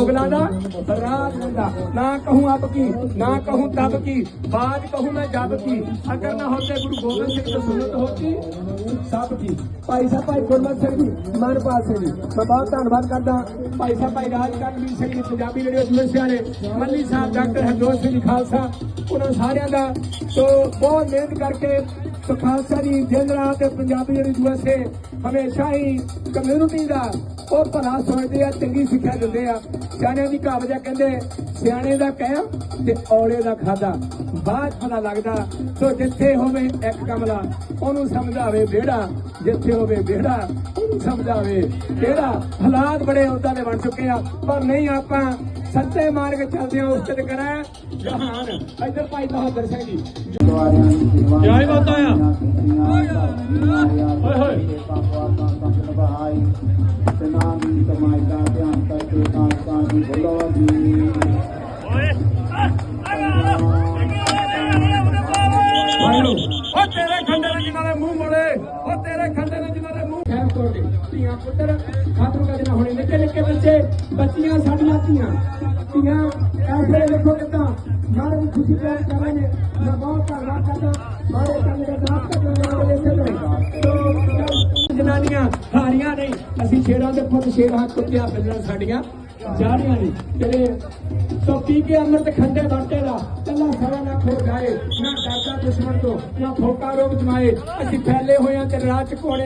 ਮੁਗਲਾਂ ਦਾ ਰਾਜ ਰਹਿੰਦਾ ਨਾ ਕਹੂੰ ਅਬ ਕੀ, ਨਾ ਕਹੂੰ ਤਬ ਕੀ, ਬਾਜ ਕਹੂੰ ਮੈਂ ਜਬ ਕੀ। ਅਗਰ ਨਾ ਹੋਤੇ ਗੁਰੂ ਗੋਬਿੰਦ ਸਿੰਘ ਤੋਂ ਸੁਨਤ ਹੋਤੀ ਸਭ ਕੀ। ਭਾਈ ਸਾਹਿਬ, ਭਾਈ ਗੁਰਮਤ ਸਿੰਘ ਜੀ, ਮਨਪਾਲ ਸਿੰਘ ਜੀ। ਮੈਂ ਬਹੁਤ ਧੰਨਵਾਦ ਕਰਦਾ। ਭਾਈ ਸਾਹਿਬ, ਭਾਈ ਰਾਜ ਕਰਨਵੀਰ ਸਿੰਘ ਜੀ, ਪੰਜਾਬੀ ਰੇਡੀਓ ਸਮੱਸਿਆ ਨੇ ਮੱਲੀ ਸਾਹਿਬ, ਡਾਕਟਰ ਹਰਜੋਤ ਸਿੰਘ ਜੀ, ਖਾਲਸਾ। ਉਹਨਾਂ ਸਾਰਿਆਂ ਦਾ। ਸੋ ਬਹੁਤ ਮਿਹਨਤ ਕਰਕੇ ਸੋ ਖਾਲਸਾ ਦੀ ਦਿਨ ਰਾਤ ਤੇ ਪੰਜਾਬੀ ਜਿਹੜੀ ਯੂਐਸਏ ਹਮੇਸ਼ਾ ਹੀ ਕਮਿਊਨਿਟੀ ਦਾ ਉਹ ਭਲਾ ਸੋਚਦੇ ਆ, ਚੰਗੀ ਸਿੱਖਿਆ ਦਿੰਦੇ ਆ। ਸਿਆਣਿਆਂ ਦੀ ਕਹਾਵਤ ਆ ਕਹਿੰਦੇ, ਸਿਆਣੇ ਦਾ ਕਹਿ ਤੇ ਔਲੇ ਦਾ ਖਾਦਾ। ਬਾਅਦ ਪਤਾ ਲੱਗਦਾ, ਸੋ ਜਿੱਥੇ ਹੋਵੇ ਇੱਕ ਕਮਲਾ, ਉਹਨੂੰ ਸਮਝਾਵੇ ਵਿਹੜਾ। ਜਿੱਥੇ ਹੋਵੇ ਵਿਹੜਾ, ਉਹਨੂੰ ਸਮਝਾਵੇ ਕਿਹੜਾ। ਹਾਲਾਤ ਬੜੇ ਉਦਾਂ ਦੇ ਬਣ ਚੁੱਕੇ ਆ, ਪਰ ਨਹੀਂ ਆਪਾਂ ਸੱਚੇ ਮਾਰਗ ਚੱਲਦੇ ਆ ਉਸ ਤੇ ਕਰਾਂ ਜਹਾਨ ਇੱਧਰ ਭਾਈ ਬਹਾਦਰ ਸਿੰਘ ਜੀ ਜੈ ਮਾਤਾ ਆ। ਓਏ ਹੋਏ ਤਨਾ ਦੀ ਕਮਾਈ ਦਾ ਧਿਆਨ ਕਰਕੇ ਤਾਂ ਤਾਂ ਜੀ ਬੋਲੋ ਜੀ ਵਾਹਿਗੁਰੂ ਉਹ ਤੇਰੇ ਕੋਟੇ ਪੁੱਤਰ, ਖਾਤਰੂ ਕਾ ਦਿਨ ਹੋਣੇ ਨਿੱਕੇ ਨਿੱਕੇ ਬੱਚੇ, ਬੱਚੀਆਂ ਸਾਡੀਆਂ ਧੀਆਂ। ਧੀਆਂ ਐਸੇ ਦੇਖੋ ਕਿਦਾਂ ਮਾਰੇ ਨੂੰ ਖੁਸ਼ੀ ਪ੍ਰਾਪਤ ਕਰ ਰਹੇ ਨੇ। ਮੈਂ ਬਹੁਤ ਧੰਨਵਾਦ ਕਰਦਾ ਮਾਰੇ ਕੰਨ ਦਾ ਦਾਤ ਕਰਨ ਦੇ ਇਸੇ ਜਨਾਨੀਆਂ ਹਾਰੀਆਂ ਨਹੀਂ ਅਸੀਂ ਸ਼ੇਰਾਂ ਦੇ ਪੁੱਤ ਸ਼ੇਰਾਂ ਕੁੱਤਿਆਂ ਬਿੱਲਾਂ ਸਾਡੀਆਂ, ਜਾੜੀਆਂ ਨਹੀਂ ਤੇਰੇ ਸੋ ਪੀ ਕੇ ਅੰਮ੍ਰਿਤ ਖੰਡੇ ਬਾਟੇ ਦਾ ਕੱਲਾ ਸਾਰਾ ਨਾ ਖੋ ਗਾਏ ਨਾ ਡਾਕਾ ਦੁਸ਼ਮਣ ਤੋਂ, ਨਾ ਫੋਕਾ ਰੋਗ ਜਮਾਏ। ਅਸੀਂ ਫੈਲੇ ਹੋਏ ਆ ਤੇ ਰਾਹ ਚ ਕੋਣੇ